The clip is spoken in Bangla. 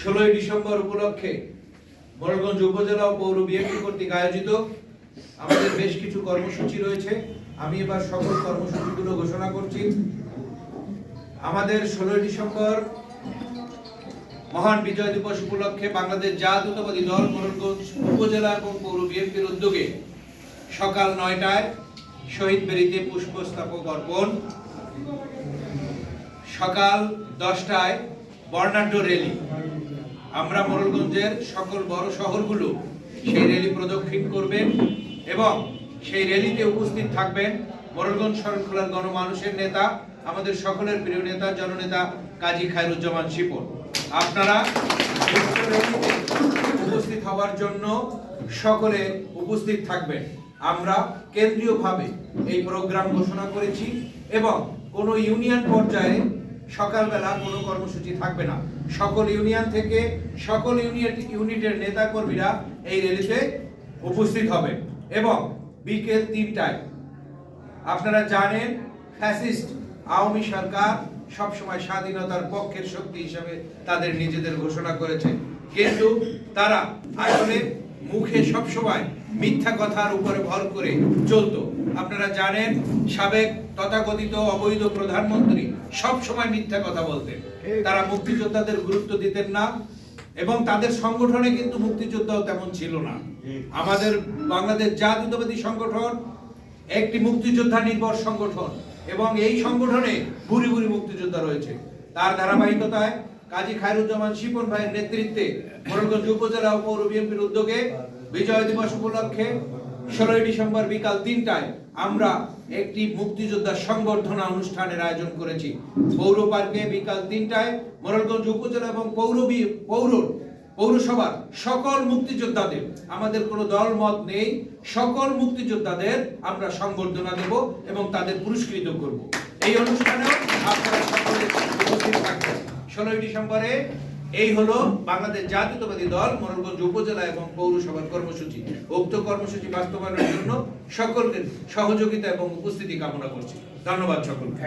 ষোলোই ডিসেম্বর উপলক্ষে মোড়লগঞ্জ উপজেলা পৌর বিএনপি কর্তৃক আয়োজিত আমাদের বেশ কিছু কর্মসূচি রয়েছে। আমি এবার সকল কর্মসূচিগুলো ঘোষণা করছি। আমাদের ষোলোই ডিসেম্বর মহান বিজয় দিবস উপলক্ষে বাংলাদেশ জাতীয়তাবাদী দল মোড়লগঞ্জ উপজেলা এবং পৌর বিএনপির উদ্যোগে সকাল নয়টায় শহীদ বেরিতে পুষ্পস্তবক অর্পণ। সকাল দশটায় বর্ণাঢ্য রেলি আমরা মোড়লগঞ্জের সকল বড় শহরগুলো সেই রেলি প্রদক্ষিণ করবেন এবং সেই রেলিতে উপস্থিত থাকবেন মোড়লগঞ্জ শরণখোলার গণমানুষের নেতা, আমাদের সকলের প্রিয় নেতা, জননেতা কাজী খায়রুজ্জামান শিপন। আপনারা উপস্থিত হওয়ার জন্য সকলে উপস্থিত থাকবেন। আমরা কেন্দ্রীয়ভাবে এই প্রোগ্রাম ঘোষণা করেছি এবং কোনো ইউনিয়ন পর্যায়ে সকালবেলা কোনো কর্মসূচি থাকবে না। সকল ইউনিয়ন থেকে সকল ইউনিয়ন ইউনিটের নেতা কর্মীরা এই র্যালিতে উপস্থিত হবে এবং বিকেল তিনটায়। আপনারা জানেন, ফ্যাসিস্ট আওয়ামী সরকার সবসময় স্বাধীনতার পক্ষের শক্তি হিসাবে তাদের নিজেদের ঘোষণা করেছে। কিন্তু তারা আসলে মুখে সবসময় মিথ্যা কথার উপরে ভর করে চলতো। আপনারা জানেন সাবেক তথাকথিত অবৈধ প্রধানমন্ত্রী সবসময় মিথ্যা কথা বলতেন। তারা মুক্তিযোদ্ধাদের গুরুত্ব দিতেন না এবং তাদের সংগঠনে কিন্তু মুক্তিযোদ্ধাও তেমন ছিল না। আমাদের বাংলাদেশ জাতীয়তাবাদী সংগঠন একটি মুক্তিযোদ্ধা নির্ভর সংগঠন এবং এই সংগঠনে ভুরি ভুরি মুক্তিযোদ্ধা রয়েছে। তার ধারাবাহিকতায় কাজী খায়রুজ্জামান শিপন ভাইয়ের নেতৃত্বে মোড়লগঞ্জ উপজেলা ও পৌর বিএনপির উদ্যোগে বিজয় দিবস উপলক্ষে ষোলোই ডিসেম্বর বিকাল তিনটায় আমরা একটি মুক্তিযোদ্ধা সংবর্ধনা অনুষ্ঠানের আয়োজন করেছি। পৌর পার্কে বিকাল তিনটায় মোড়লগঞ্জ উপজেলা এবং পৌর পৌর, পৌরসভার সকল মুক্তিযোদ্ধাদের, আমাদের কোনো দল, মত নেই, সকল মুক্তিযোদ্ধাদের আমরা সংবর্ধনা দেব এবং তাদের পুরস্কৃত করব। এই অনুষ্ঠানেও আপনারা সকলে উপস্থিত থাকবেন। ষোলোই ডিসেম্বরে এই হলো বাংলাদেশ জাতীয়তাবাদী দল মোরলগঞ্জ উপজেলা এবং পৌরসভার কর্মসূচি। উক্ত কর্মসূচি বাস্তবায়নের জন্য সকলকে সহযোগিতা এবং উপস্থিতি কামনা করছি। ধন্যবাদ সকলকে।